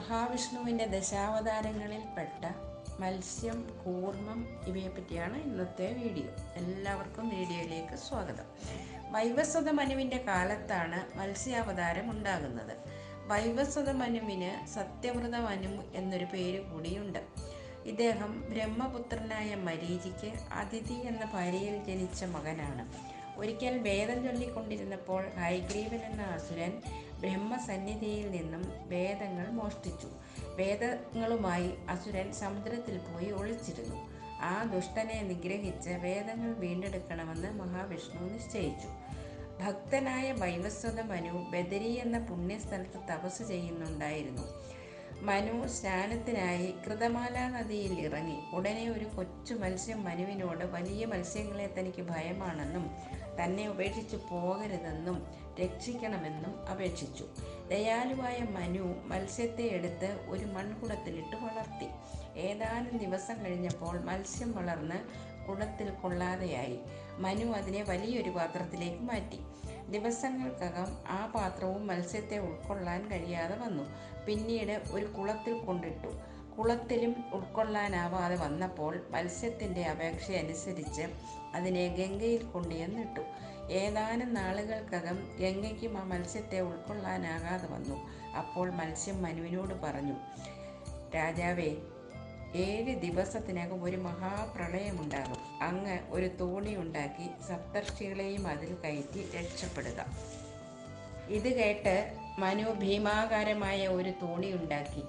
മഹാവിഷ്ണുവിന്റെ ദശാവതാരങ്ങളിൽപ്പെട്ട മത്സ്യം കൂർമ്മം ഇവയെപ്പറ്റിയാണ് ഇന്നത്തെ വീഡിയോ. എല്ലാവർക്കും വീഡിയോയിലേക്ക് സ്വാഗതം. വൈവസ്വത മനുവിന്റെ കാലത്താണ് മത്സ്യാവതാരം ഉണ്ടാകുന്നത്. വൈവസ്വത മനുവിന് സത്യവ്രത മനു എന്നൊരു പേര് കൂടിയുണ്ട്. ഇദ്ദേഹം ബ്രഹ്മപുത്രനായ മരീചിക്ക് അതിഥി എന്ന ഭാര്യയിൽ ജനിച്ച മകനാണ്. ഒരിക്കൽ വേദം ചൊല്ലിക്കൊണ്ടിരുന്നപ്പോൾ ഹൈഗ്രീവൻ എന്ന അസുരൻ ബ്രഹ്മസന്നിധിയിൽ നിന്നും വേദങ്ങൾ മോഷ്ടിച്ചു. വേദങ്ങളുമായി അസുരൻ സമുദ്രത്തിൽ പോയി ഒളിച്ചിരുന്നു. ആ ദുഷ്ടനെ നിഗ്രഹിച്ച് വേദങ്ങൾ വീണ്ടെടുക്കണമെന്ന് മഹാവിഷ്ണു നിശ്ചയിച്ചു. ഭക്തനായ വൈവസ്വത മനു ബദരി എന്ന പുണ്യസ്ഥലത്ത് തപസ് ചെയ്യുന്നുണ്ടായിരുന്നു. മനു സ്നാനത്തിനായി കൃതമാല നദിയിൽ ഇറങ്ങി. ഉടനെ ഒരു കൊച്ചു മത്സ്യം മനുവിനോട് വലിയ മത്സ്യങ്ങളെ തനിക്ക് ഭയമാണെന്നും തന്നെ ഉപേക്ഷിച്ച് പോകരുതെന്നും രക്ഷിക്കണമെന്നും അപേക്ഷിച്ചു. ദയാലുവായ മനു മത്സ്യത്തെ എടുത്ത് ഒരു മൺകുടത്തിലിട്ട് വളർത്തി. ഏതാനും ദിവസം കഴിഞ്ഞപ്പോൾ മത്സ്യം വളർന്ന് കുടത്തിൽ കൊള്ളാതെയായി. മനു അതിനെ വലിയൊരു പാത്രത്തിലേക്ക് മാറ്റി. ദിവസങ്ങൾക്കകം ആ പാത്രവും മത്സ്യത്തെ ഉൾക്കൊള്ളാൻ കഴിയാതെ വന്നു. പിന്നീട് ഒരു കുളത്തിൽ കൊണ്ടിട്ടു. കുളത്തിലും ഉൾക്കൊള്ളാനാവാതെ വന്നപ്പോൾ മത്സ്യത്തിന്റെ അപേക്ഷയനുസരിച്ച് അതിനെ ഗംഗയിൽ കൊണ്ടുചെന്നിട്ടു ഏതാനും നാളുകൾക്കകം ഗംഗയ്ക്കും ആ മത്സ്യത്തെ ഉൾക്കൊള്ളാനാകാതെ വന്നു. അപ്പോൾ മത്സ്യം മനുവിനോട് പറഞ്ഞു രാജാവേ ഏഴ് ദിവസത്തിനകം ഒരു മഹാപ്രളയമുണ്ടാകും. അങ്ങ് ഒരു തോണി ഉണ്ടാക്കി സപ്തർഷികളെയും അതിൽ കയറ്റി രക്ഷപ്പെടുക. ഇത് കേട്ട് മനു ഭീമാകാരമായ ഒരു തോണി ഉണ്ടാക്കി.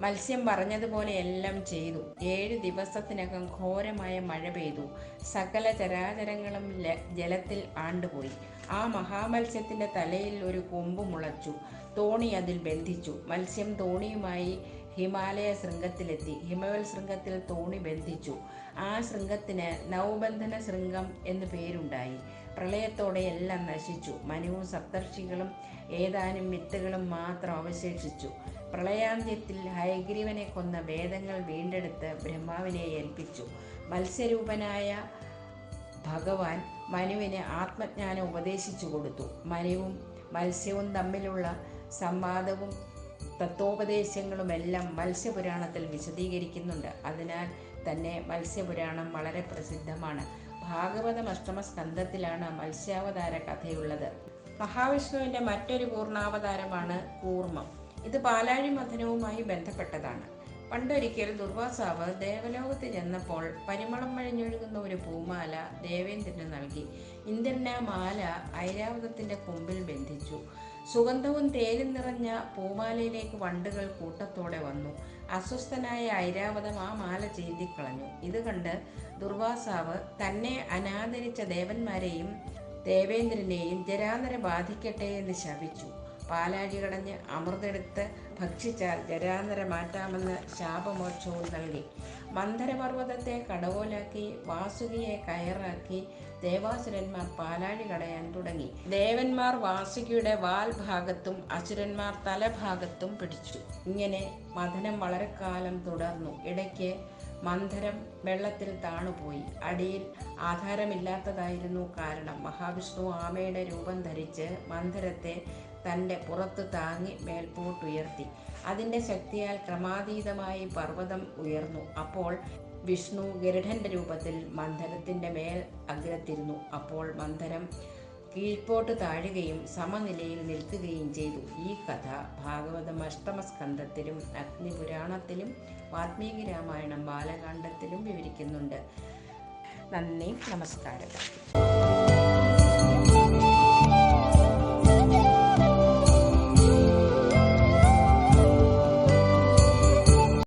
മത്സ്യം പറഞ്ഞതുപോലെ എല്ലാം ചെയ്തു. ഏഴ് ദിവസത്തിനകം ഘോരമായ മഴ പെയ്തു. സകല ചരാചരങ്ങളും ജലത്തിൽ ആണ്ടുപോയി. ആ മഹാമത്സ്യത്തിന്റെ തലയിൽ ഒരു കൊമ്പ് മുളച്ചു. തോണി അതിൽ ബന്ധിച്ചു. മത്സ്യം തോണിയുമായി ഹിമാലയ ശൃംഗത്തിലെത്തി. ഹിമവൽ ശൃംഗത്തിൽ തോണി ബന്ധിച്ചു. ആ ശൃംഗത്തിന് നവബന്ധന ശൃംഗം എന്ന് പേരുണ്ടായി. പ്രളയത്തോടെ എല്ലാം നശിച്ചു. മനുവും സപ്തർഷികളും ഏതാനും വിത്തുകളും മാത്രം അവശേഷിച്ചു. പ്രളയാന്ത്യത്തിൽ ഹയഗ്രീവനെ കൊന്ന വേദങ്ങൾ വീണ്ടെടുത്ത് ബ്രഹ്മാവിനെ ഏൽപ്പിച്ചു. മത്സ്യരൂപനായ ഭഗവാൻ മനുവിന് ആത്മജ്ഞാനം ഉപദേശിച്ചു കൊടുത്തു. മനുവും മത്സ്യവും തമ്മിലുള്ള സംവാദവും തത്വോപദേശങ്ങളുമെല്ലാം മത്സ്യപുരാണത്തിൽ വിശദീകരിക്കുന്നുണ്ട്. അതിനാൽ തന്നെ മത്സ്യപുരാണം വളരെ പ്രസിദ്ധമാണ്. ഭാഗവതം അഷ്ടമ സ്കന്ധത്തിലാണ് മത്സ്യാവതാര കഥയുള്ളത്. മഹാവിഷ്ണുവിന്റെ മറ്റൊരു പൂർണാവതാരമാണ് കൂർമ്മം. ഇത് പാലാഴി മഥനവുമായി ബന്ധപ്പെട്ടതാണ്. പണ്ടൊരിക്കൽ ദുർവാസാവ് ദേവലോകത്ത് ചെന്നപ്പോൾ പരിമളം വഴിഞ്ഞൊഴുകുന്ന ഒരു പൂമാല ദേവേന്ദ്രന് നൽകി. ഇന്ദ്രനെ മാല ഐരാവതത്തിന്റെ കൊമ്പിൽ ബന്ധിച്ചു. സുഗന്ധവും തേനും നിറഞ്ഞ പൂമാലയിലേക്ക് വണ്ടുകൾ കൂട്ടത്തോടെ വന്നു. അസ്വസ്ഥനായ ഐരാവതം ആ മാല ചീന്തിക്കളഞ്ഞു ഇത് കണ്ട് ദുർവാസാവ് തന്നെ അനാദരിച്ച ദേവന്മാരെയും ദേവേന്ദ്രനെയും ജരാനര ബാധിക്കട്ടെ എന്ന് ശപിച്ചു. പാലാഴി കടഞ്ഞ് അമൃതെടുത്ത് ഭക്ഷിച്ചാൽ ജരാന്തര മാറ്റാമെന്ന് ശാപമോക്ഷവും നൽകി. മന്ദരപർവതത്തെ കടവോലാക്കി വാസുകിയെ കയറാക്കി ദേവാസുരന്മാർ പാലാഴി കടയാൻ തുടങ്ങി. ദേവന്മാർ വാസുകിയുടെ വാൽ ഭാഗത്തും അസുരന്മാർ തലഭാഗത്തും പിടിച്ചു. ഇങ്ങനെ മഥനം വളരെ കാലം തുടർന്നു. ഇടയ്ക്ക് മന്ദരം വെള്ളത്തിൽ താണുപോയി. അടിയിൽ ആധാരമില്ലാത്തതായിരുന്നു കാരണം. മഹാവിഷ്ണു ആമയുടെ രൂപം ധരിച്ച് മന്ധരത്തെ തന്റെ പുറത്ത് താങ്ങി മേൽപോട്ടുയർത്തി. അതിന്റെ ശക്തിയാൽ ക്രമാതീതമായി പർവതം ഉയർന്നു. അപ്പോൾ വിഷ്ണു ഗരുഡന്റെ രൂപത്തിൽ മന്ധരത്തിന്റെ മേൽ അഗ്രത്തിരുന്നു. അപ്പോൾ മന്ധരം കീഴ്പോട്ട് താഴുകയും സമനിലയിൽ നിൽക്കുകയും ചെയ്തു. ഈ കഥ ഭാഗവതം അഷ്ടമസ്കന്ധത്തിലും അഗ്നിപുരാണത്തിലും വാത്മീകി രാമായണം ബാലകാണ്ഡത്തിലും വിവരിക്കുന്നുണ്ട്. നന്ദി നമസ്കാരം.